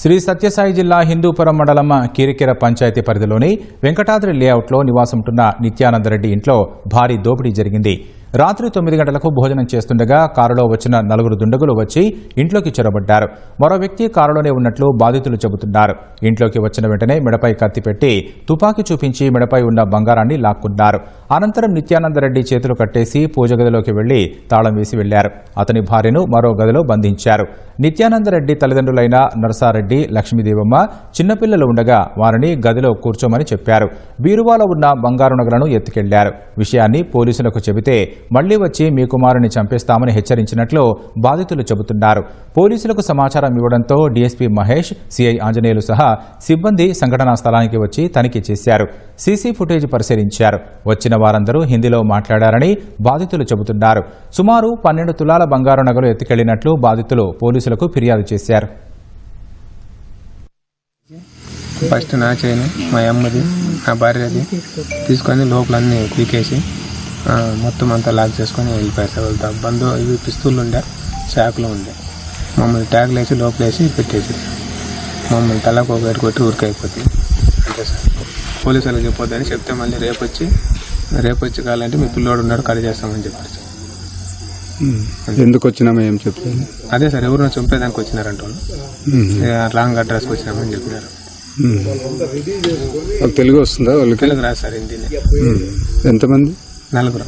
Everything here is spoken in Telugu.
శ్రీ సత్యసాయి జిల్లా హిందూపురం మండలం కీరికెర పంచాయతీ పరిధిలోని వెంకటాద్రి లేఅవుట్లో నివాసంటున్న నిత్యానందరెడ్డి ఇంట్లో భారీ దోపిడీ జరిగింది. రాత్రి తొమ్మిది గంటలకు భోజనం చేస్తుండగా కారులో వచ్చిన నలుగురు దుండగులు వచ్చి ఇంట్లోకి చొరబడ్డారు. మరో వ్యక్తి కారులోనే ఉన్నట్లు బాధితులు చెబుతున్నారు. ఇంట్లోకి వచ్చిన వెంటనే మెడపై కత్తి పెట్టి తుపాకీ చూపించి మెడపై ఉన్న బంగారాన్ని లాక్కున్నారు. అనంతరం నిత్యానందరెడ్డి చేతులు కట్టేసి పూజ గదిలోకి వెళ్ళి తాళం వేసి వెళ్ళారు. అతని భార్యను మరో గదిలో బంధించారు. నిత్యానందరెడ్డి తల్లిదండ్రులైన నరసారెడ్డి లక్ష్మీదేవమ్మ చిన్నపిల్లలు ఉండగా వారిని గదిలో కూర్చోమని చెప్పారు. బీరువాలో ఉన్న బంగారు నగలను ఎత్తుకెళ్ళారు. విషయాన్ని పోలీసులకు చెబితే మళ్ళీ వచ్చి మీ కుమారుని చంపేస్తామని హెచ్చరించినట్లు బాధితులు చెబుతున్నారు. పోలీసులకు సమాచారం ఇవ్వడంతో డీఎస్పీ మహేష్ సిఐ ఆంజనేయులు సహా సిబ్బంది సంఘటనా స్థలానికి వచ్చి తనిఖీ చేశారు. సీసీ ఫుటేజ్ పరిశీలించారు. వచ్చిన వారందరూ హిందీలో మాట్లాడారని బాధితులు చెబుతున్నారు. సుమారు పన్నెండు తులాల బంగారు నగలు ఎత్తుకెళ్ళినట్లు బాధితులు పోలీసులకు ఫిర్యాదు చేశారు. ఫస్ట్ నా చైన్ మా అమ్మది నా భార్యది తీసుకొని లోపల అన్నీ పీకేసి మొత్తం అంతా లాక్ చేసుకొని వెళ్ళిపోయారు సార్ వెళ్తాం. బంధు ఇవి పిస్తులు ఉండే శాకులు ఉండే. మమ్మల్ని ట్యాగ్లు వేసి లోపల వేసి పెట్టేసి మమ్మల్ని తలకు ఒకటి కొట్టి ఊరికైపోతుంది అంతే సార్. పోలీసు వాళ్ళకి చెప్పొద్దని చెప్తే మళ్ళీ రేపు వచ్చి రేపు వచ్చి కావాలంటే మీ పిల్లోడు ఉన్నాడు కడి చేస్తామని చెప్పారు సార్. ఎందుకు వచ్చినామో ఏం చెప్పాను అదే సార్ ఎవరినో చంపేదానికి వచ్చినారంట వాళ్ళు. రాంగ్ అడ్రస్కి వచ్చినామని చెప్పినారు. తెలుగు వస్తుందా వాళ్ళకి? తెలుగు రాదు సార్ హిందీని. ఎంతమంది? నలుగురు